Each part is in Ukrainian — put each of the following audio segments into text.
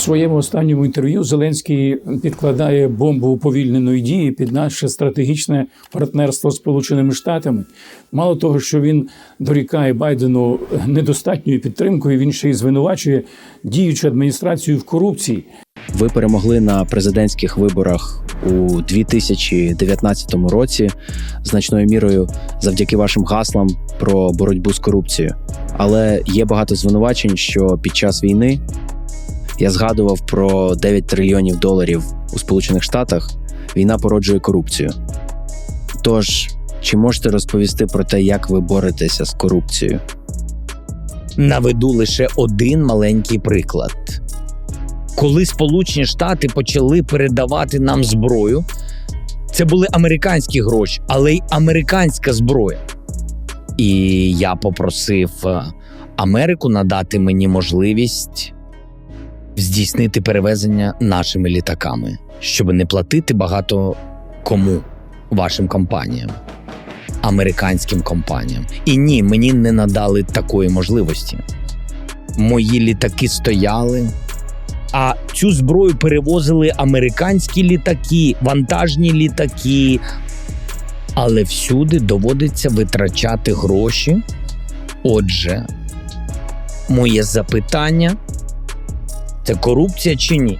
своєму останньому інтерв'ю Зеленський підкладає бомбу уповільненої дії під наше стратегічне партнерство з Сполученими Штатами. Мало того, що він дорікає Байдену недостатньою підтримкою, він ще й звинувачує діючу адміністрацію в корупції. Ви перемогли на президентських виборах у 2019 році значною мірою завдяки вашим гаслам про боротьбу з корупцією. Але є багато звинувачень, що під час війни я згадував про 9 трильйонів доларів у Сполучених Штатах. Війна породжує корупцію. Тож, чи можете розповісти про те, як ви боретеся з корупцією? Наведу лише один маленький приклад. Коли Сполучені Штати почали передавати нам зброю, це були американські гроші, але й американська зброя. І я попросив е, Америку надати мені можливість здійснити перевезення нашими літаками, щоб не платити багато кому вашим компаніям, американським компаніям. І ні, мені не надали такої можливості. Мої літаки стояли. А цю зброю перевозили американські літаки, вантажні літаки. Але всюди доводиться витрачати гроші. Отже, моє запитання: це корупція чи ні?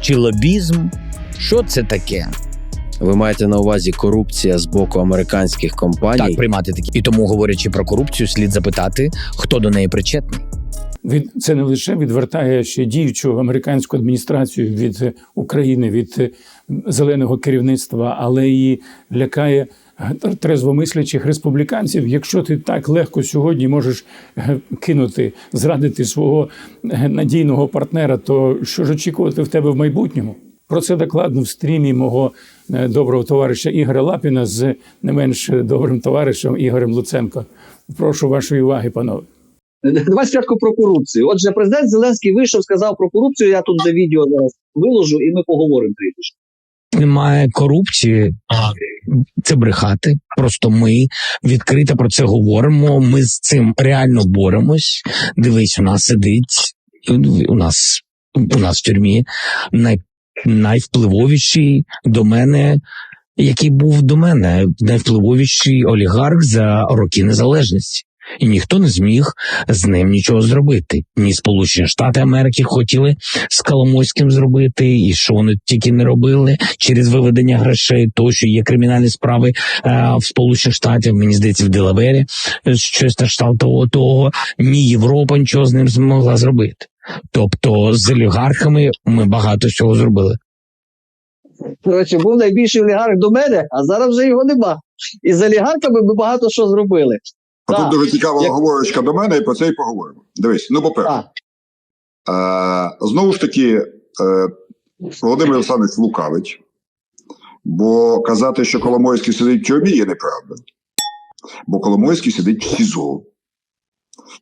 Чи лобізм? Що це таке? Ви маєте на увазі корупція з боку американських компаній? Так, приймати такі. І тому, говорячи про корупцію, слід запитати, хто до неї причетний. Від це не лише відвертає ще діючу американську адміністрацію від України, від е, зеленого керівництва, але і лякає трезвомислячих республіканців. Якщо ти так легко сьогодні можеш е, кинути, зрадити свого е, надійного партнера, то що ж очікувати в тебе в майбутньому? Про це докладно в стрімі мого е, доброго товариша Ігоря Лапіна з не менш добрим товаришем Ігорем Луценко. Прошу вашої уваги, панове. Давай спочатку про корупцію. Отже, президент Зеленський вийшов, сказав про корупцію. Я тут де відео зараз виложу, і ми поговоримо трішки. Немає корупції, це брехати. Просто ми відкрито про це говоримо. Ми з цим реально боремось. Дивись, у нас сидить у нас у нас в тюрмі най, найвпливовіший до мене, який був до мене, найвпливовіший олігарх за роки незалежності. І ніхто не зміг з ним нічого зробити. Ні Сполучені Штати Америки хотіли з Коломойським зробити, і що вони тільки не робили через виведення грошей, то що є кримінальні справи е, в Сполучених Штатах, мені здається, в Делавері е, щось та штат того, того. Ні Європа нічого з ним змогла зробити. Тобто з олігархами ми багато чого зробили. Коротше, був найбільший олігарх до мене, а зараз вже його нема. І з олігархами ми багато що зробили. А Так. тут дуже цікава Як- оговорочка до мене, і про це і поговоримо. Дивись, ну по-перше, е, знову ж таки, е, Володимир Олександрович лукавить, бо казати, що Коломойський сидить в тюрмі, є неправда. Бо Коломойський сидить в СІЗО.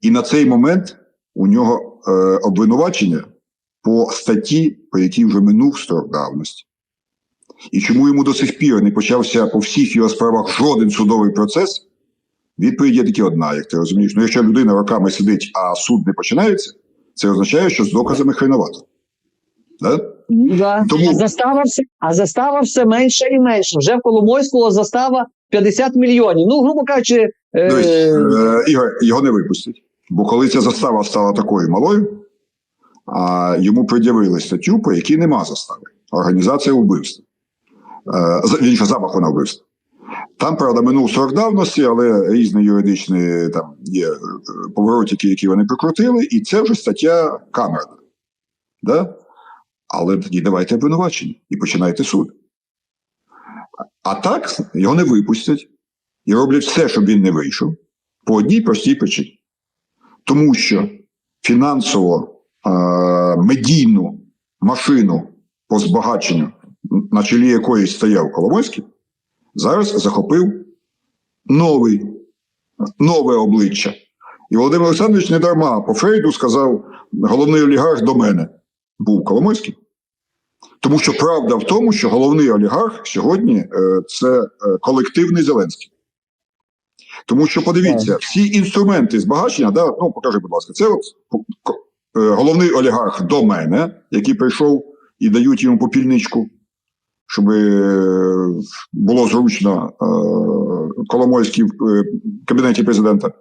І на цей момент у нього е, обвинувачення по статті, по якій вже минув строк давності. І чому йому до сих пір не почався по всіх його справах жоден судовий процес? Відповідь є тільки одна, як ти розумієш. Ну, якщо людина роками сидить, а суд не починається, це означає, що з доказами хреновато. Да? Да. Тому- А, застава все, а застава все менше і менше. Вже в Коломойського застава 50 мільйонів. Ну, грубо кажучи, Дивись, е, е, Ігор, його не випустять. Бо коли ця застава стала такою малою, а йому пред'явили статтю, по якій нема застави. Організація вбивства. Е, за- Вірніше, замаху на вбивство. Там, правда, минув срок давності, але різні юридичні там є е, поворотики, які вони прикрутили, і це вже стаття камерна. Да? Але тоді давайте обвинувачення і починайте суд. А так його не випустять і роблять все, щоб він не вийшов, по одній простій причині. Тому що фінансово е- медійну машину по збагаченню, на чолі якої стояв Коломойський, зараз захопив новий, нове обличчя. І Володимир Олександрович не дарма по Фрейду сказав: головний олігарх до мене був Коломойський. Тому що правда в тому, що головний олігарх сьогодні е, це е, колективний Зеленський. Тому що подивіться, всі інструменти збагачення, да, ну покажи, будь ласка, це от ко- головний олігарх до мене, який прийшов і дають йому попільничку, щоб е, було зручно е, Коломойський в е, кабінеті президента.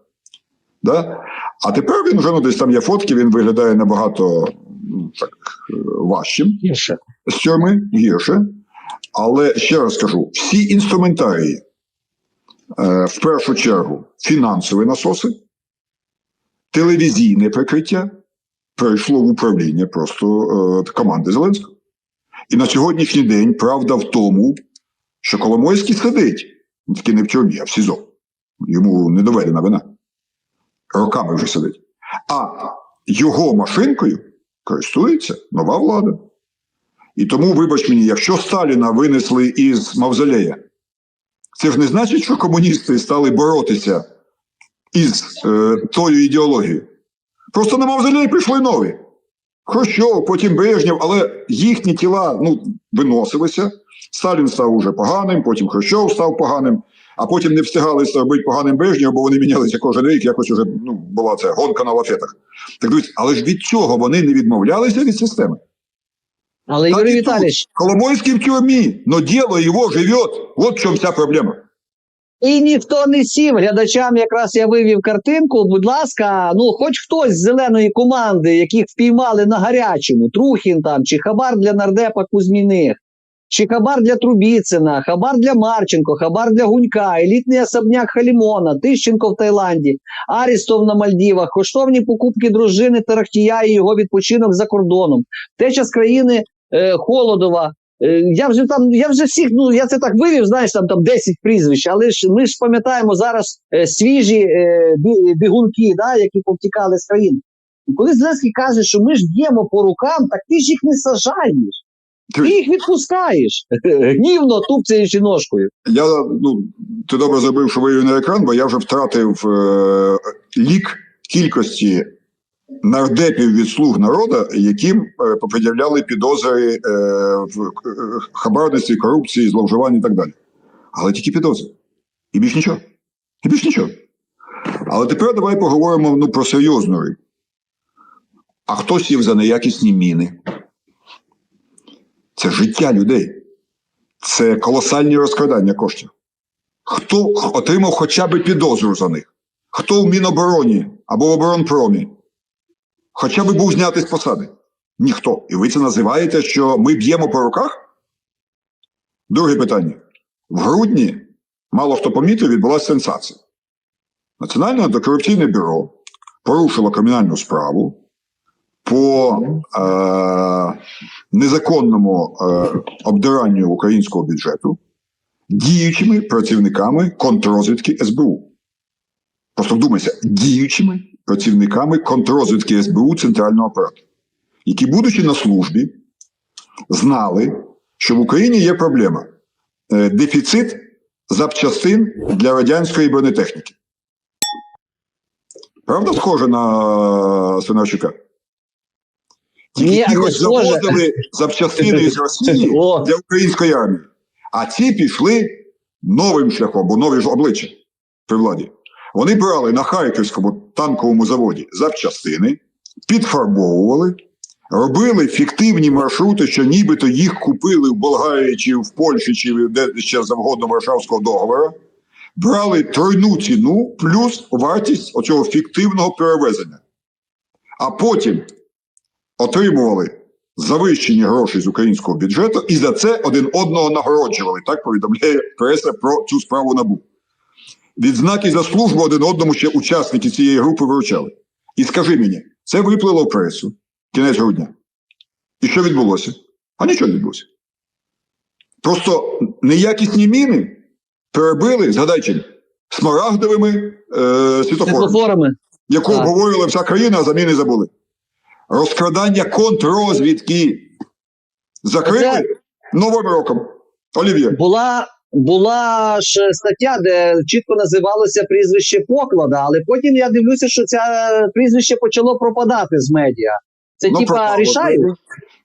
Да? А тепер він вже ну, десь там є фотки, він виглядає набагато ну, так, важчим Гірше. з тюрми гірше. Але ще раз кажу: всі інструментарії, в першу чергу, фінансові насоси, телевізійне прикриття перейшло в управління просто команди Зеленського. І на сьогоднішній день правда в тому, що Коломойський сидить, таки не в тюрмі, а в СІЗО. Йому не доведена вина. Роками вже сидить. А його машинкою користується нова влада. І тому, вибач мені, якщо Сталіна винесли із Мавзолея, це ж не значить, що комуністи стали боротися із е, тою ідеологією. Просто на Мавзолей прийшли нові. Хрущов, потім Брежнєв, але їхні тіла ну, виносилися. Сталін став уже поганим, потім Хрущов став поганим, а потім не встигали робити поганим Брежнєв, бо вони мінялися кожен рік, якось уже ну, була це гонка на лафетах. Так дивіться, але ж від цього вони не відмовлялися від системи. Але Юрій. Віталійович, Коломойский в тюрьме, но дело его живет. Вот в чем вся проблема. І ніхто не сів. Глядачам якраз я вивів картинку. Будь ласка, ну хоч хтось з зеленої команди, яких впіймали на гарячому, Трухін там, чи хабар для нардепа Кузьміних, чи хабар для Трубіцина, хабар для Марченко, хабар для Гунька, елітний особняк Халімона, Тищенко в Таїланді, Арістов на Мальдівах, коштовні покупки дружини Тарахтія і його відпочинок за кордоном, теча з країни е, Холодова. Е, Я вже там, я вже всіх, ну я це так вивів, знаєш, там там 10 прізвищ, але ж ми ж пам'ятаємо зараз е, свіжі е, бі- бігунки, да, які повтікали з країни. Коли Зеленський каже, що ми ж б'ємо по рукам, так ти ж їх не сажаєш, ти їх відпускаєш, гнівно тупцяючи ножкою. Я, ну, ти добре зробив, що вивів на екран, бо я вже втратив е, лік кількості нардепів від слуг народу, яким е, попред'являли підозри е, в е, хабарництві, корупції, зловживанні і так далі. Але тільки підозри. І більш нічого. І більш нічого. Але тепер давай поговоримо ну, про серйозну рибу. А хто сів за неякісні міни? Це життя людей. Це колосальні розкрадання коштів. Хто отримав хоча б підозру за них? Хто в Мінобороні або в оборонпромі? Хоча б був знятий з посади? Ніхто. І ви це називаєте, що ми б'ємо по руках? Друге питання. В грудні, мало хто помітив, відбулася сенсація. Національне антикорупційне бюро порушило кримінальну справу по е, незаконному е, обдиранню українського бюджету діючими працівниками контррозвідки СБУ. Просто вдумайся, діючими працівниками контррозвідки СБУ центрального апарату, які, будучи на службі, знали, що в Україні є проблема е, дефіцит запчастин для радянської бронетехніки. Правда, схоже на Свинарчука? Тільки Ні, ті не ось завозили запчастини з Росії для української армії. А ці пішли новим шляхом, бо нові ж обличчя при владі. Вони брали на Харківському танковому заводі запчастини, підфарбовували, робили фіктивні маршрути, що нібито їх купили в Болгарії чи в Польщі, чи де ще завгодно Варшавського договору. Брали тройну ціну плюс вартість оцього фіктивного перевезення. А потім отримували завищені гроші з українського бюджету і за це один одного нагороджували. Так повідомляє преса про цю справу набу. Відзнаки за службу один одному ще учасники цієї групи виручали. І скажи мені, це виплило в пресу кінець грудня. І що відбулося? А нічого не відбулося. Просто неякісні міни перебили, згадайте, смарагдовими е, світофорами яку Так. обговорювала вся країна, а заміни забули. Розкрадання контррозвідки закрили Це- новим роком. Олів'є. Була, була ж стаття, де чітко називалося прізвище Поклада, але потім я дивлюся, що це прізвище почало пропадати з медіа. Це Ну, типа рішають.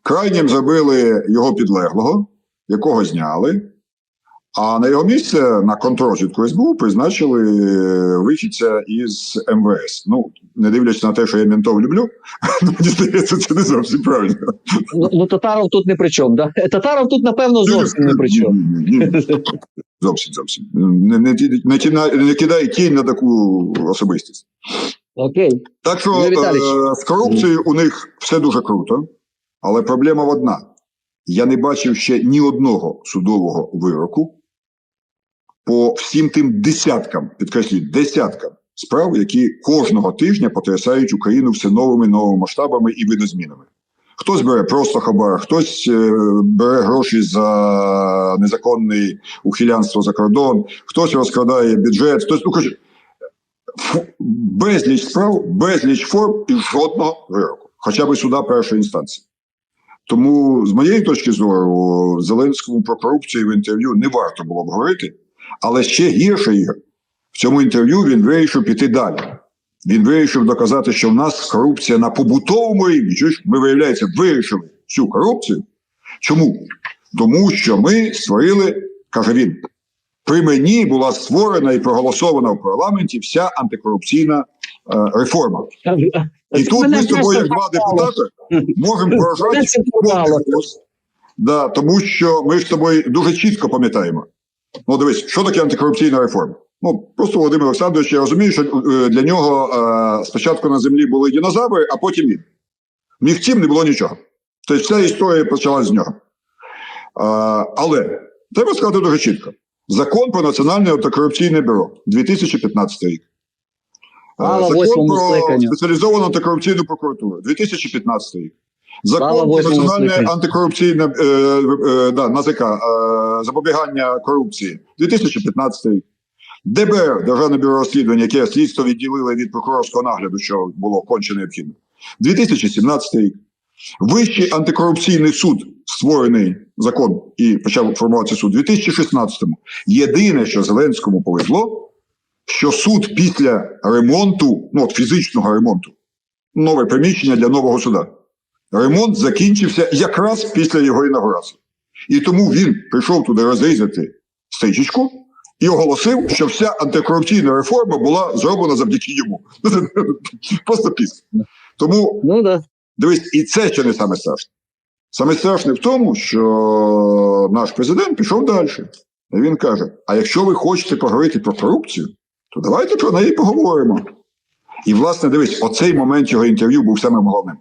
Крайнім забили його підлеглого, якого зняли. А на його місце на контррозвідку СБУ призначили е, вихідця із МВС. Ну, не дивлячись на те, що я ментов люблю, мені здається, це не зовсім правильно. Ну, ну Татаров тут не при чому, да? Татаров тут, напевно, зовсім не при чому. Зовсім зовсім. Не, не, не, не кидай тінь на таку особистість. Окей. Так що е, з корупцією у них все дуже круто, але проблема в одна: я не бачив ще ні одного судового вироку по всім тим десяткам, підкреслюю, десяткам справ, які кожного тижня потрясають Україну все новими новими масштабами і видозмінами. Хтось бере просто хабар, хтось е, бере гроші за незаконне ухилянство за кордон, хтось розкрадає бюджет, хтось ну, безліч справ, безліч форм і жодного вироку, хоча б суда першої інстанції. Тому, з моєї точки зору, Зеленському про корупцію в інтерв'ю не варто було б говорити, але ще гірше Ігор, в цьому інтерв'ю він вирішив піти далі. Він вирішив доказати, що в нас корупція на побутовому рівні. Чуєш, ми, виявляється, вирішили цю корупцію. Чому? Тому що ми створили, каже він, при мені була створена і проголосована в парламенті вся антикорупційна е, реформа. І тут ми з тобою, як два депутати, можемо поражати. Да, тому що ми ж з тобою дуже чітко пам'ятаємо. Ну, дивись, що таке антикорупційна реформа? Ну, просто Володимир Олександрович, я розумію, що е, для нього е, спочатку на землі були динозаври, а потім він. Ні в цім не було нічого. Тобто вся історія почалась з нього. Е, але треба сказати дуже чітко: закон про Національне антикорупційне бюро 2015 рік. Е, Закон про спеціалізовану антикорупційну прокуратуру 2015 рік. Закон про національне антикорупційне е, е, да, НАЗК, е, запобігання корупції 2015 рік. ДБР, Державне бюро розслідування, яке слідство відділили від прокурорського нагляду, що було конче необхідно. 2017 рік. Вищий антикорупційний суд, створений закон і почав формуватися суд у 2016-му. Єдине, що Зеленському повезло, що суд після ремонту, ну от фізичного ремонту, нове приміщення для нового суда. Ремонт закінчився якраз після його інаугурації. І тому він прийшов туди розрізати стрічечку і оголосив, що вся антикорупційна реформа була зроблена завдяки йому. Просто після. Тому Ну да. Дивись, і це ще не саме страшне. Саме страшне в тому, що наш президент пішов далі. І він каже: а якщо ви хочете поговорити про корупцію, то давайте про неї поговоримо. І, власне, дивись, оцей момент його інтерв'ю був самим головним.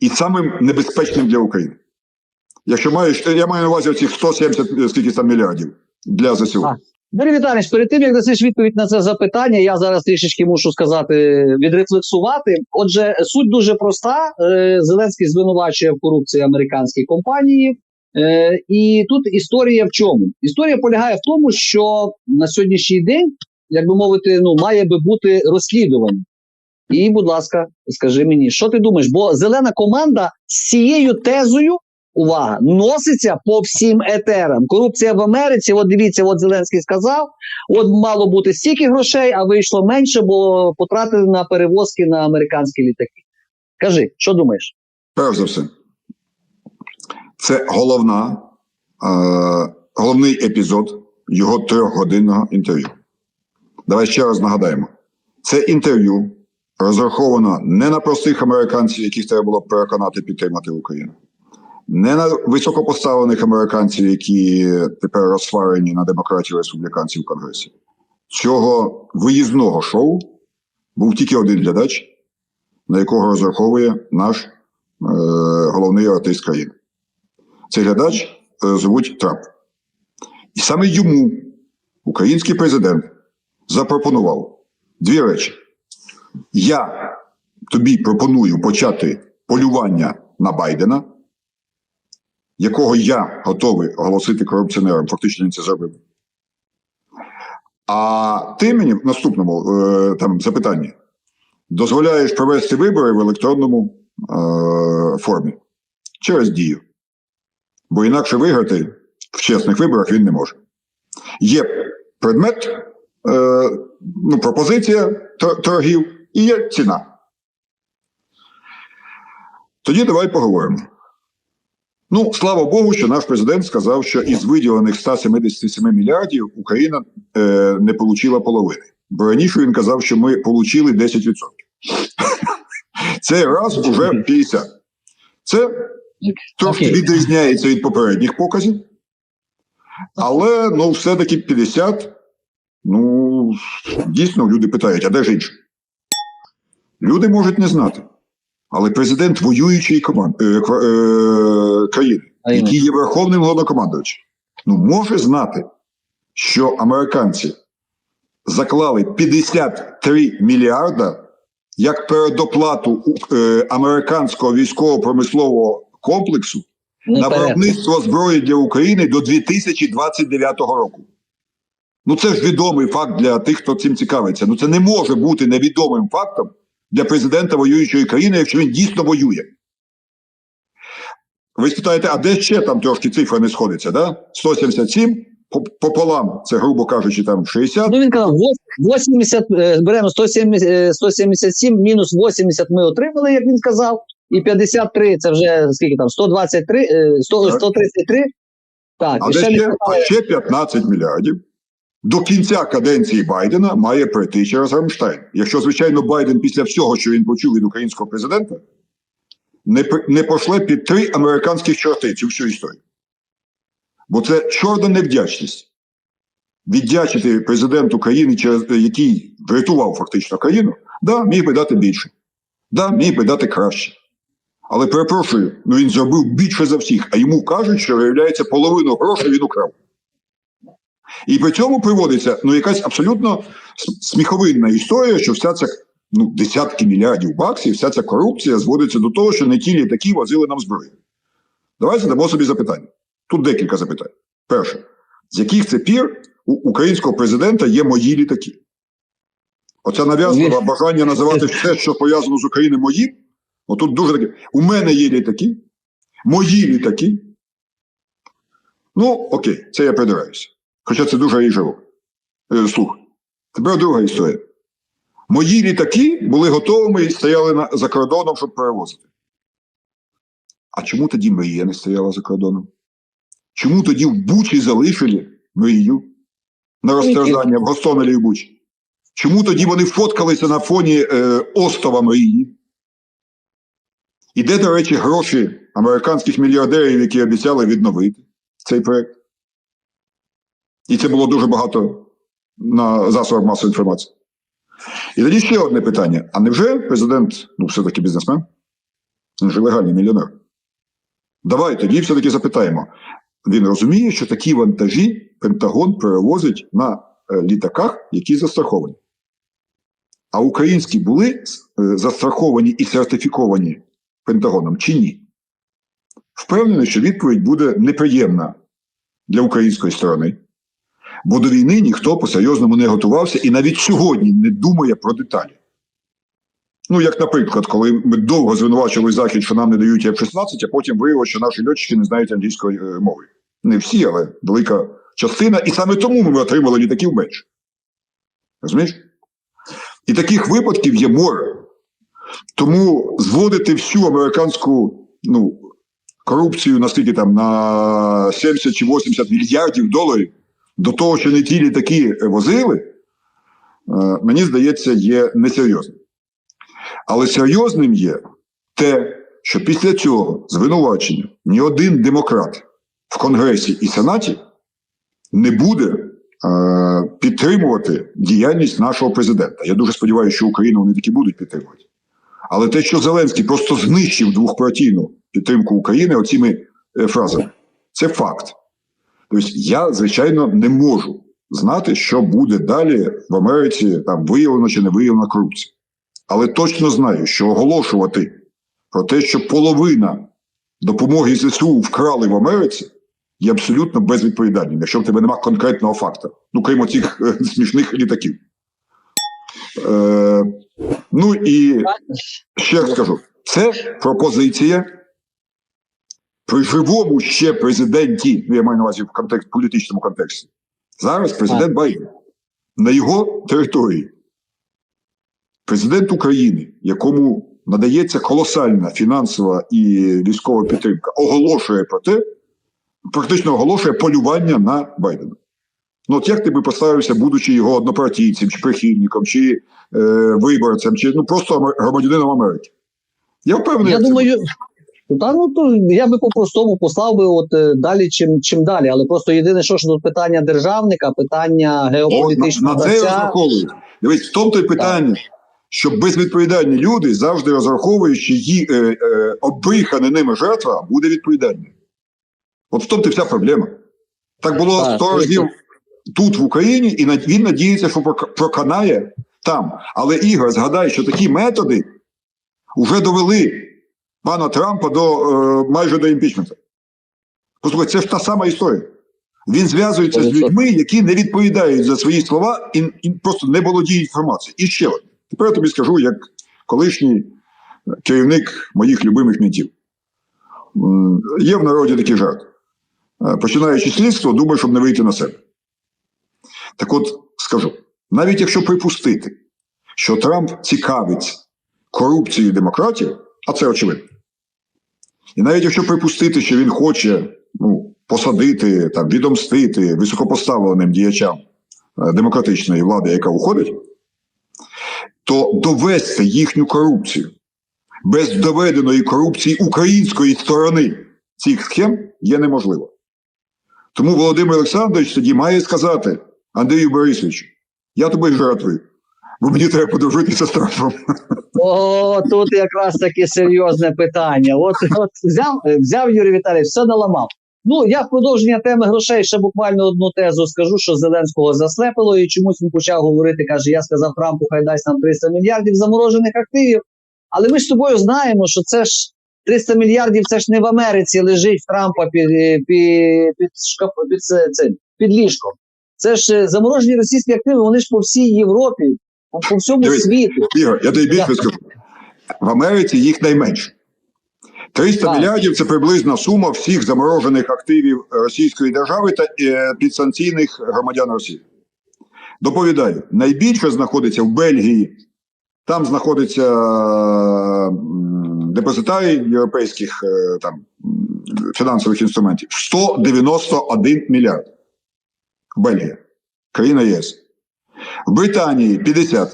І самим небезпечним для України. Якщо маєш, я маю на увазі оцих 170 скільки там мільярдів для ЗСУ. Юрій Віталійович, перед тим як дасиш відповідь на це запитання, я зараз трішечки мушу сказати, відрефлексувати. Отже, суть дуже проста. Е, Зеленський звинувачує в корупції американські компанії. Е, І тут історія в чому? Історія полягає в тому, що на сьогоднішній день, як би мовити, ну має би бути розслідування. І, будь ласка, скажи мені, що ти думаєш? Бо зелена команда з цією тезою увага, носиться по всім етерам. Корупція в Америці, от дивіться, от Зеленський сказав, от мало бути стільки грошей, а вийшло менше, бо потратили на перевозки на американські літаки. Кажи, що думаєш? Перш за все, це головна, е, головний епізод його трьохгодинного інтерв'ю. Давай ще раз нагадаємо: це інтерв'ю розраховано не на простих американців, яких треба було переконати підтримати Україну, не на високопоставлених американців, які тепер розсварені на демократів республіканців в Конгресі. Цього виїзного шоу був тільки один глядач, на якого розраховує наш е, головний артист країни. Цей глядач е, звуть Трамп. І саме йому український президент запропонував дві речі. Я тобі пропоную почати полювання на Байдена, якого я готовий оголосити корупціонером, фактично він це зробив. А ти мені в наступному е, там запитанні дозволяєш провести вибори в електронному е, формі через дію. Бо інакше виграти в чесних виборах він не може. Є предмет, е, ну, пропозиція торгів і є ціна. Тоді давай поговоримо. Ну, слава Богу, що наш президент сказав, що із виділених 177 мільярдів Україна е, не отримала половини. Бо раніше він казав, що ми отримали 10%. Цей раз уже 50. Це трошки відрізняється від попередніх показів. Але ну, все-таки 50. Ну, дійсно, люди питають, а де ж інше? Люди можуть не знати. Але президент воюючої команд, е, е, країни, який є верховним головнокомандувачем, ну, може знати, що американці заклали 53 мільярда як передоплату е, американського військово-промислового комплексу Не на виробництво зброї для України до 2029 року. Ну це ж відомий факт для тих, хто цим цікавиться. Ну це не може бути невідомим фактом для президента воюючої країни, якщо він дійсно воює. Ви спитаєте, а де ще там трошки цифра не сходиться? Да? 177 по- пополам, це, грубо кажучи, там 60. Ну він казав, вось- 80, е, беремо 170, е, 177, мінус 80 ми отримали, як він сказав, і 53 це вже скільки там, 123, е, 100, Так. 133. Так, А і ще ще, а ще 15 мільярдів. До кінця каденції Байдена має пройти через Рамштайн. Якщо, звичайно, Байден після всього, що він почув від українського президента, не, не пошле під три американських чорти цю всю історію. Бо це чорна невдячність. Віддячити президенту країни, через який врятував фактично країну, да, міг би дати більше. Да, міг би дати краще. Але перепрошую, ну він зробив більше за всіх, а йому кажуть, що виявляється половину грошей він украв. І при цьому приводиться ну, якась абсолютно сміховинна історія, що вся ця ну, десятки мільярдів баксів, вся ця корупція зводиться до того, що не ті літаки возили нам зброю. Давайте задамо собі запитання. Тут декілька запитань. Перше, з яких це пір у українського президента є мої літаки? Оце нав'язливе бажання називати все, що пов'язано з Україною моїм. Отут дуже таке. У мене є літаки, мої літаки. Ну, окей, це я придираюся. Хоча це дуже ріжево. Е, слух. Тепер друга історія. Мої літаки були готовими і стояли на, за кордоном, щоб перевозити. А чому тоді Мрія не стояла за кордоном? Чому тоді в Бучі залишили Мрію на розтерзання в Гостомелі і Бучі? Чому тоді вони фоткалися на фоні е, остова Мрії? І де, до речі, гроші американських мільярдерів, які обіцяли відновити цей проект? І це було дуже багато на засобах масової інформації. І тоді ще одне питання: а невже президент, ну, все-таки бізнесмен? Він же легальний мільйонер. Давай тоді все-таки запитаємо. Він розуміє, що такі вантажі Пентагон перевозить на е, літаках, які застраховані. А українські були е, застраховані і сертифіковані Пентагоном чи ні? Впевнений, що відповідь буде неприємна для української сторони. Бо до війни ніхто по-серйозному не готувався і навіть сьогодні не думає про деталі. Ну, як, наприклад, коли ми довго звинувачували Захід, що нам не дають F-16, а потім виявилося, що наші льотчики не знають англійської е, мови. Не всі, але велика частина. І саме тому ми отримали літаків менше. Розумієш? І таких випадків є море. Тому зводити всю американську ну, корупцію наскільки там на 70 чи 80 мільярдів доларів до того, що не ті літаки возили, е, мені здається, є несерйозним. Але серйозним є те, що після цього звинувачення ні один демократ в Конгресі і Сенаті не буде е, підтримувати діяльність нашого президента. Я дуже сподіваюся, що Україну вони таки будуть підтримувати. Але те, що Зеленський просто знищив двохпартійну підтримку України оціми е, фразами, це факт. Тобто я, звичайно, не можу знати, що буде далі в Америці, там виявлено чи не виявлена корупція. Але точно знаю, що оголошувати про те, що половина допомоги ЗСУ вкрали в Америці, є абсолютно безвідповідальним, якщо в тебе немає конкретного факту, ну крім цих е, смішних літаків. Е, ну і ще раз скажу: це пропозиція при живому ще президенті, ну я маю на увазі в контекст, політичному контексті. Зараз президент Байден на його території. Президент України, якому надається колосальна фінансова і військова підтримка, оголошує про те, практично оголошує полювання на Байдена. Ну, от як ти би поставився, будучи його однопартійцем, чи прихильником, чи е, виборцем, чи ну просто громадянином Америки? Я впевнений, Я думаю, та, ну, то я би по-простому послав би от е, далі, чим, чим далі. Але просто єдине, що, що тут питання державника, питання геополітичного на це гравця. розраховують. Дивись, в тому то й питання, що безвідповідальні люди завжди розраховують, що її е, е, обрихана ними жертва буде відповідальною. От в тому то вся проблема. Так було Так, сто разів тут, в Україні, і він надіється, що проканає там. Але Ігор, згадай, що такі методи вже довели пана Трампа до е, майже до імпічменту. Послухай, це ж та сама історія. Він зв'язується з людьми, які не відповідають за свої слова і, і просто не володіють інформацією. І ще одне. Тепер я тобі скажу, як колишній керівник моїх любимих мінтів. М, Є в народі такий жарт. Е, Починаючи слідство, думаю, щоб не вийти на себе. Так от скажу: навіть якщо припустити, що Трамп цікавиться корупцією демократів, а це очевидно. І навіть якщо припустити, що він хоче ну, посадити, там, відомстити високопоставленим діячам е, демократичної влади, яка уходить, то довести їхню корупцію без доведеної корупції української сторони цих схем є неможливо. Тому Володимир Олександрович тоді має сказати Андрію Борисовичу, я тобі жертвую, бо мені треба подружитися з Трампом. О, тут якраз таке серйозне питання. От, от взяв, взяв Юрій Віталійович, все наламав. Ну, я в продовження теми грошей ще буквально одну тезу скажу, що Зеленського заслепило, і чомусь він почав говорити, каже, я сказав Трампу, хай дасть нам 300 мільярдів заморожених активів. Але ми з тобою знаємо, що це ж 300 мільярдів, це ж не в Америці лежить Трампа під, під, під, шкаф, під, це- під ліжком. Це ж е, заморожені російські активи, вони ж по всій Європі, по, всьому Дивись, світу. Ігор, я тобі більше скажу. В Америці їх найменше. 300 Так. мільярдів це приблизна сума всіх заморожених активів Російської держави та е, підсанкційних громадян Росії. Доповідаю, найбільше знаходиться в Бельгії. Там знаходиться депозитарій європейських е, там, фінансових інструментів 191 мільярд. Бельгія, країна ЄС. В Британії 50,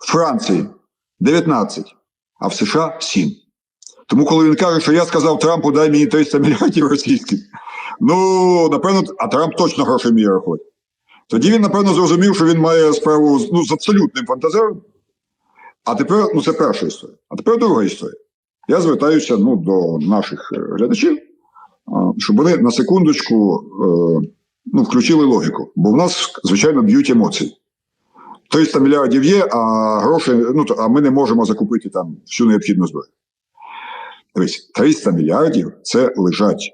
в Франції 19, а в США 7. Тому, коли він каже, що я сказав Трампу, дай мені 300 мільярдів російських, ну, напевно, а Трамп точно грошей вміє рахувати. Тоді він, напевно, зрозумів, що він має справу ну, з абсолютним фантазером. А тепер, ну, це перша історія. А тепер друга історія. Я звертаюся ну, до наших е, глядачів, щоб вони на секундочку е, ну, включили логіку. Бо в нас, звичайно, б'ють емоції. 300 мільярдів є, а гроші, ну, а ми не можемо закупити там всю необхідну зброю. Дивись, 300 мільярдів це лежать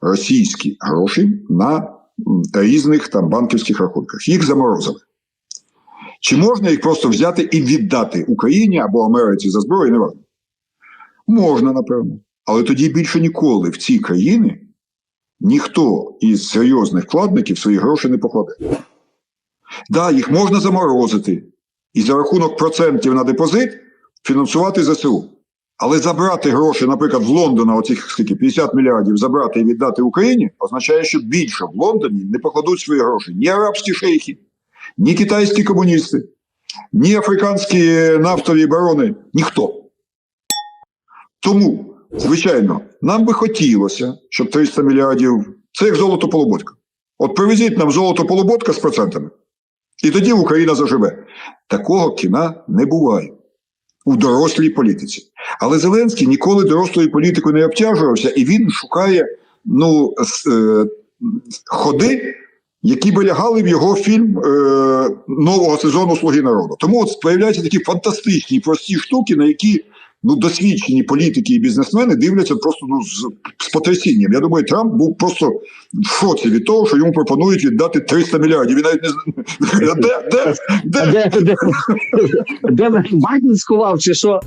російські гроші на різних там банківських рахунках. Їх заморозили. Чи можна їх просто взяти і віддати Україні або Америці за зброю? Не важливо. Можна, напевно. Але тоді більше ніколи в ці країни ніхто із серйозних вкладників свої гроші не покладе. Да, їх можна заморозити і за рахунок процентів на депозит фінансувати ЗСУ. Але забрати гроші, наприклад, в Лондона, оцих скільки 50 мільярдів, забрати і віддати Україні, означає, що більше в Лондоні не покладуть свої гроші ні арабські шейхи, ні китайські комуністи, ні африканські нафтові барони, ніхто. Тому, звичайно, нам би хотілося, щоб 300 мільярдів це як золото полуботка. От привезіть нам золото полуботка з процентами, і тоді Україна заживе. Такого кіна не буває у дорослій політиці. Але Зеленський ніколи дорослою політикою не обтяжувався, і він шукає ну, е, ходи, які би лягали в його фільм е, нового сезону Слуги народу. Тому от з'являються такі фантастичні, прості штуки, на які ну, досвідчені політики і бізнесмени дивляться просто ну, з, з потрясінням. Я думаю, Трамп був просто в шоці від того, що йому пропонують віддати 300 мільярдів. Він навіть не знає, де, де, де? де, де, де Байден сховав, чи що?